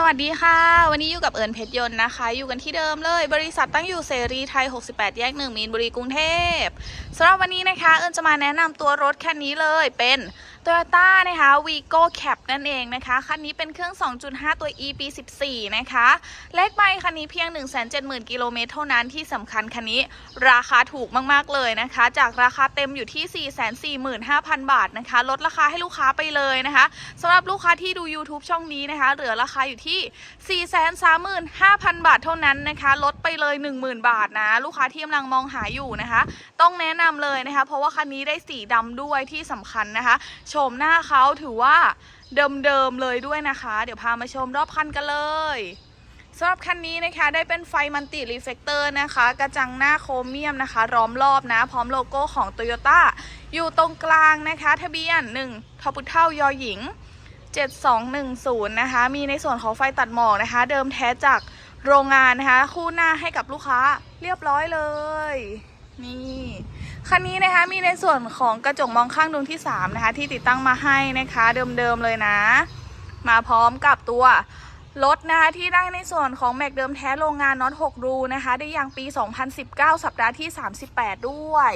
สวัสดีค่ะ วันนี้อยู่กับเอิญเพชรยนต์นะคะ อยู่กันที่เดิมเลย บริษัทตั้งอยู่เสรีไทย 68 แยก 1 มีนบุรีกรุงเทพสำหรับวันนี้นะคะ เอิญจะมาแนะนำตัวรถคันนี้เลยเป็น Toyota นะคะ Vigo Cap นั่นเองนะคะ คันนี้เป็นเครื่อง 2.5 ตัว e ปี 14 นะคะ เลขไม่คันนี้เพียง 170,000 กิโลเมตรเท่านั้นที่สำคัญคันนี้ราคาถูกมาก ๆ เลยนะคะ จากราคาเต็มอยู่ที่ 445,000 บาทนะคะ ลดราคาให้ลูกค้าไปเลยนะคะสำหรับลูกค้าที่ดู YouTube ช่องนี้นะคะ เหลือราคาอยู่ที่ 435,000 บาทเท่านั้นนะคะ ลดไปเลย 10,000 บาทนะ ลูกค้าที่กำลังมองหาอยู่นะคะ ต้องแนะนำเลยนะคะ เพราะว่าคันนี้ได้สีดำด้วยที่สำคัญนะคะโฉมหน้าเขาถือว่าเดิมๆเลยด้วยนะคะ เดี๋ยวพามาชมรอบคันกันเลยสำหรับคันนี้นะคะได้เป็นไฟมันติรีเฟกเตอร์นะคะ กระจังหน้าโครเมียมนะคะ ล้อมรอบนะ พร้อมโลโก้ของ Toyota อยู่ตรงกลางนะคะ ทะเบียน 1ทอพุเท่ายอหญิง 7210 นะคะ มีในส่วนของไฟตัดหมอกนะคะ เดิมแท้จากโรงงานนะคะ คู่หน้าให้กับลูกค้าเรียบร้อยเลย นี่ คันนี้นะคะมีในส่วนของกระจกมองข้างดวงที่ 3 นะคะ ที่ติดตั้งมาให้นะคะเดิมๆเลยนะ มาพร้อมกับตัวรถนะคะที่ได้ในส่วนของแม็กเดิมแท้โรงงานน็อต6รูนะคะได้ยางปี 2019 สัปดาห์ที่ 38 ด้วย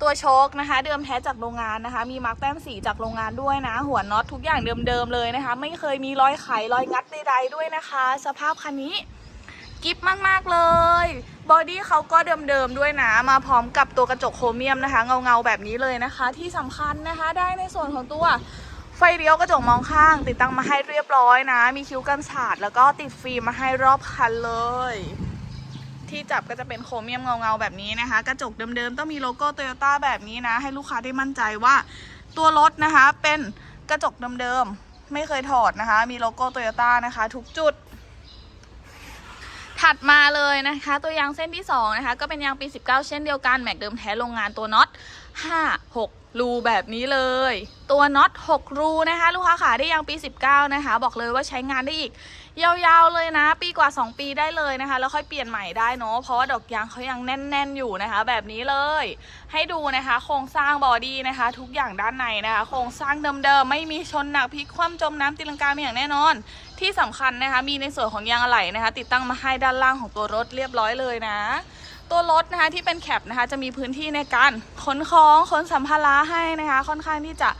ตัวโชคนะคะ เดิมแท้จากโรงงานนะคะ มีมาร์กแต้มสีจากโรงงานด้วยนะ หัวน็อตทุกอย่างเดิมๆเลยนะคะ ไม่เคยมีรอยไขรอยงัดใดๆด้วยนะคะ สภาพคันนี้ กิฟมากๆเลยบอดี้เขาก็เดิมๆด้วยนะ มาพร้อมกับตัวกระจกโครเมียมนะคะ เงาๆแบบนี้เลยนะคะ ที่สำคัญนะคะได้ในส่วนของตัวไฟเลี้ยวกระจกมองข้าง ติดตั้งมาให้เรียบร้อยนะ มีคิ้วกันสาดแล้วก็ติดฟิล์มมาให้รอบคันเลย ที่จับก็จะเป็นโครเมียมเงาๆแบบนี้นะคะ กระจกเดิมๆต้องมีโลโก้โตโยต้าแบบนี้นะ ให้ลูกค้าได้มั่นใจว่าตัวรถนะคะเป็นกระจกเดิมๆไม่เคยถอดนะคะ มีโลโก้โตโยต้านะคะ ทุกจุด ถัดมาเลยนะคะ ตัวยางเส้นที่2นะคะก็เป็นยางปี 19 เช่นเดียวกันแม็กเดิมแท้โรงงานตัวน็อต5 6 รูแบบนี้เลย ตัวน็อต6 รูนะคะ ลูกค้าขาได้ยางปี 19 นะคะ บอกเลยว่าใช้งานได้อีก ยาวๆเลยนะ ปีกว่า 2 ปีได้เลยนะคะ แล้วค่อยเปลี่ยนใหม่ได้เนาะเพราะว่าดอกยางเขายังแน่นๆอยู่นะคะ แบบนี้เลย ให้ดูนะคะ โครงสร้างบอดี้นะคะ ทุกอย่างด้านในนะคะ โครงสร้างเดิมๆไม่มีชนหนักพลิกคว่ำจมน้ำตีลังกาไม่อย่างแน่นอน ที่สำคัญนะคะ มีในส่วนของยางอะไหล่นะคะ ติดตั้งมาให้ด้านล่างของตัวรถเรียบร้อยเลยนะ ตัวรถนะคะที่เป็นแคปนะคะจะมีพื้นที่ในการขนของขนสัมภาระให้นะคะ ค่อนข้างที่จะ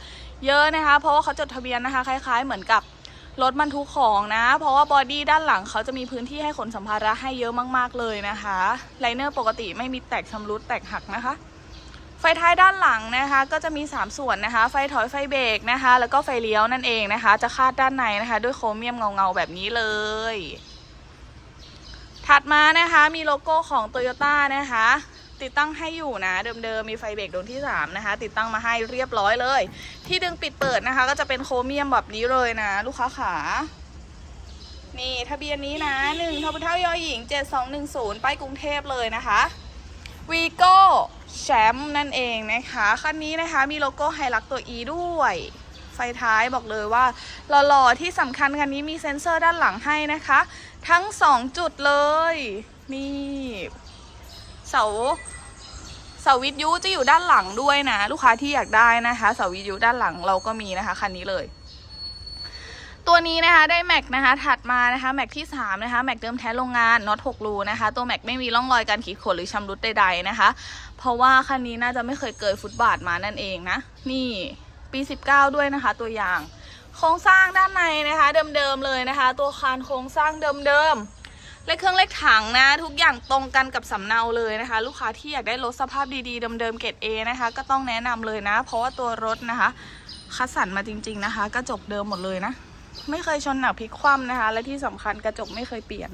เยอะนะคะ เพราะว่าเขาจดทะเบียนนะคะ คล้าย ๆ เหมือนกับรถบรรทุกของนะ เพราะว่าบอดี้ด้านหลังเขาจะมีพื้นที่ให้ขนสัมภาระให้เยอะมาก ๆ เลยนะคะไลเนอร์ปกติไม่มีแตกชำรุดแตกหักนะคะ ไฟท้ายด้านหลังนะคะ ก็จะมี 3 ส่วนนะคะ ไฟถอยไฟเบรกนะคะ แล้วก็ไฟเลี้ยวนั่นเองนะคะ จะคาดด้านในนะคะ ด้วยโครเมียมเงาๆแบบนี้เลย ถัดมานะคะมีโลโก้ของ Toyota นะคะ ติดตั้งให้อยู่นะเดิมๆมีไฟเบรกดวงที่ 3 นะคะ ติดตั้งมาให้เรียบร้อยเลย ที่ดึงปิดเปิดนะคะ ก็จะเป็นโครเมียมแบบนี้เลยนะ ลูกค้าขานี่ทะเบียนนี้นะ1ทบเท่ายอหญิง 7210 ไปกรุงเทพเลยนะคะวีโก้แชมป์นั่นเองนะคะ คันนี้นะคะมีโลโก้ไฮลักตัว E ด้วย ไฟท้ายบอกเลยว่าหล่อๆที่สำคัญคันนี้มีเซ็นเซอร์ด้านหลังให้นะคะ ทั้ง 2 จุดเลย นี่เสาเสาวิทยุจะอยู่ด้านหลังด้วยนะ ลูกค้าที่อยากได้นะคะเสาวิทยุด้านหลังเราก็มีนะคะคันนี้เลยตัวนี้นะคะได้แม็กนะคะถัดมานะคะแม็กที่3นะคะแม็กเดิมแท้โรงงานน็อต6รูนะคะ ตัวแม็กไม่มีร่องรอยการขีดข่วนหรือชำรุดใดๆนะคะ เพราะว่าคันนี้น่าจะไม่เคยเกิดฟุตบาทมานั่นเองนะ นี่ ปี 19 ด้วยนะคะ ตัวอย่าง โครงสร้างด้านในนะคะเดิมๆเลยนะคะ ตัวคานโครงสร้างเดิมๆเลขเครื่องเลขถังนะ ทุกอย่างตรงกันกับสำเนาเลยนะคะ ลูกค้าที่อยากได้รถสภาพดีๆเดิมๆเกรด A นะคะ ก็ต้องแนะนำเลยนะ เพราะว่าตัวรถนะคะคัดสรรมาจริง ๆนะคะ กระจกเดิมหมดเลยนะ ไม่เคยชนหนักพลิกคว่ำนะคะ และที่สำคัญกระจกไม่เคยเปลี่ยน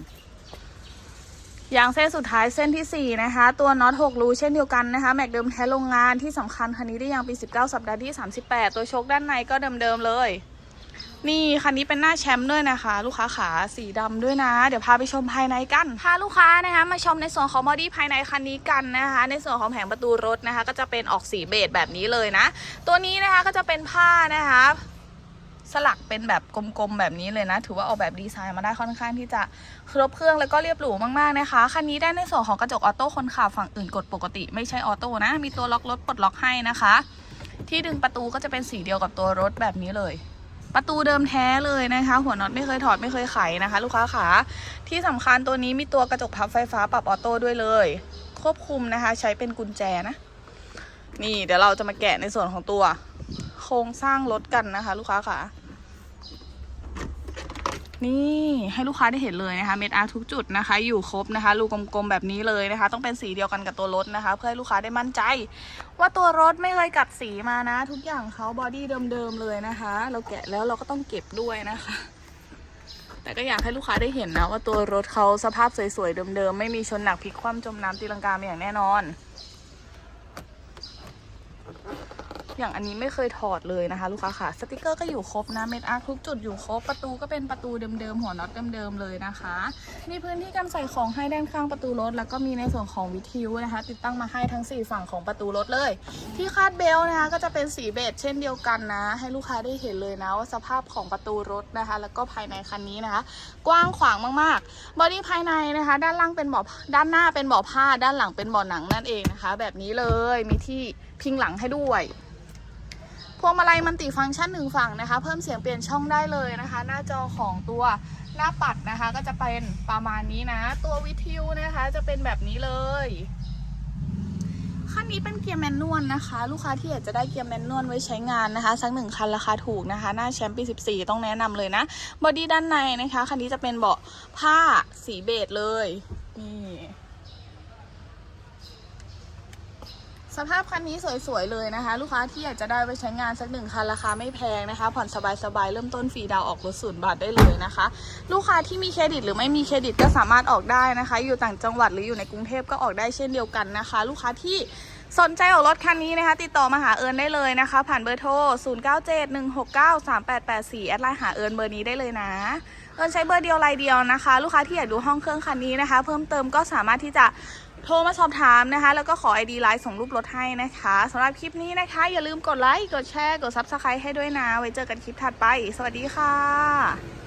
ยางเส้นสุดท้ายเส้นทีสี่ 4 นะคะ ตัวน็อต6รูเช่นเดียวกันนะคะ แม็กเดิมแท้โรงงานที่สำคัญคันนี้ได้ยางปี 19 สัปดาห์ที่ 38 ตัวโชคด้านในก็เดิมๆเลย นี่คันนี้เป็นหน้าแชมป์ด้วยนะคะ ลูกค้าขาสีดำด้วยนะ เดี๋ยวพาไปชมภายในกันพาลูกค้านะคะมาชมในส่วนของบอดี้ภายในคันนี้กันนะคะ ในส่วนของแผงประตูรถนะคะ ก็จะเป็นออกสีเบจแบบนี้เลยนะ ตัวนี้นะคะก็จะเป็นผ้านะคะ สลักเป็นแบบกลมๆแบบนี้เลยนะ ถือว่าออกแบบดีไซน์มาได้ค่อนข้างที่จะครบเครื่องแล้วก็เรียบหรูมากๆนะคะ คันนี้ได้ในส่วนของกระจกออโต้คนขับฝั่งอื่นกดปกติ ไม่ใช่ออโต้นะ มีตัวล็อกรถปลดล็อกให้นะคะ ที่ดึงประตูก็จะเป็นสีเดียวกับตัวรถแบบนี้เลยประตูเดิมแท้เลยนะคะ หัวน็อตไม่เคยถอดไม่เคยไขนะคะ ลูกค้าขาที่สำคัญตัวนี้มีตัวกระจกพับไฟฟ้าปรับออโต้ด้วยเลย ควบคุมนะคะ ใช้เป็นกุญแจนะ นี่เดี๋ยวเราจะมาแกะในส่วนของตัว โครงสร้างรถกันนะคะ ลูกค้าขา นี่ให้ลูกค้าได้เห็นเลยนะคะเม็ดอาร์ทุกจุดนะคะ อยู่ครบนะคะรูกลมๆแบบนี้เลยนะคะ ต้องเป็นสีเดียวกันกับตัวรถนะคะ เพื่อให้ลูกค้าได้มั่นใจ ว่าตัวรถไม่เคยกัดสีมานะ ทุกอย่างเขาบอดี้เดิมๆเลยนะคะ เราแกะแล้วเราก็ต้องเก็บด้วยนะคะ แต่ก็อยากให้ลูกค้าได้เห็นนะว่าตัวรถเขาสภาพสวยๆเดิมๆไม่มีชนหนักพลิกคว่ำจมน้ำตีลังกาอย่างแน่นอน อย่างอันนี้ไม่เคยถอดเลยนะคะ ลูกค้าค่ะสติกเกอร์ก็อยู่ครบนะเม็ดอาร์ทุกจุดอยู่ครบประตูก็เป็นประตูเดิมๆหัวน็อตเดิมๆเลยนะคะมีพื้นที่การใส่ของให้ด้านข้างประตูรถ แล้วก็มีในส่วนของวิทยุนะคะ ติดตั้งมาให้ทั้ง 4 ฝั่งของประตูรถเลย ที่คาดเบลต์นะคะ ก็จะเป็นสีเบจเช่นเดียวกันนะ ให้ลูกค้าได้เห็นเลยนะว่าสภาพของประตูรถนะคะ แล้วก็ภายในคันนี้นะคะ กว้างขวางมากๆบอดี้ภายในนะคะ ด้านล่างเป็นเบาะด้านหน้าเป็นเบาะผ้า ด้านหลังเป็นเบาะหนังนั่นเองนะคะ แบบนี้เลยมีที่พิงหลังให้ด้วย พวงมาลัยมันติฟังก์ชันหนึ่งฝั่งนะคะ เพิ่มเสียงเปลี่ยนช่องได้เลยนะคะ หน้าจอของตัวหน้าปัดนะคะ ก็จะเป็นประมาณนี้นะ ตัววิทยุนะคะจะเป็นแบบนี้เลยคันนี้เป็นเกียร์แมนนวลนะคะ ลูกค้าที่อยากจะได้เกียร์แมนนวลไว้ใช้งานนะคะสักหนึ่งคันราคาถูกนะคะ หน้าแชมป์ปี14 ต้องแนะนำเลยนะบอดี้ด้านในนะคะคันนี้จะเป็นเบาะผ้าสีเบจเลยนี่ สภาพคันนี้สวยๆเลยนะคะ ลูกค้าที่อยากจะได้ไปใช้งานสักหนึ่งคันราคาไม่แพงนะคะ ผ่อนสบายๆเริ่มต้นฟรีดาวออกรถศูนย์บาทได้เลยนะคะ ลูกค้าที่มีเครดิตหรือไม่มีเครดิตก็สามารถออกได้นะคะ อยู่ต่างจังหวัดหรืออยู่ในกรุงเทพก็ออกได้เช่นเดียวกันนะคะ ลูกค้าที่สนใจออกรถคันนี้นะคะ ติดต่อมาหาเอิญได้เลยนะคะ ผ่านเบอร์โทร 0971693884 แอดไลน์หาเอิญเบอร์นี้ได้เลยนะเอิญใช้เบอร์เดียวรายเดียวนะคะ ลูกค้าที่อยากดูห้องเครื่องคันนี้นะคะ เพิ่มเติมก็สามารถที่จะ โทรมาสอบถามนะคะ แล้วก็ขอ ID ไลน์ส่งรูปรถให้นะคะสำหรับคลิปนี้นะคะ อย่าลืมกดไลค์ กดแชร์ กด Subscribe ให้ด้วยนะ ไว้เจอกันคลิปถัดไป สวัสดีค่ะ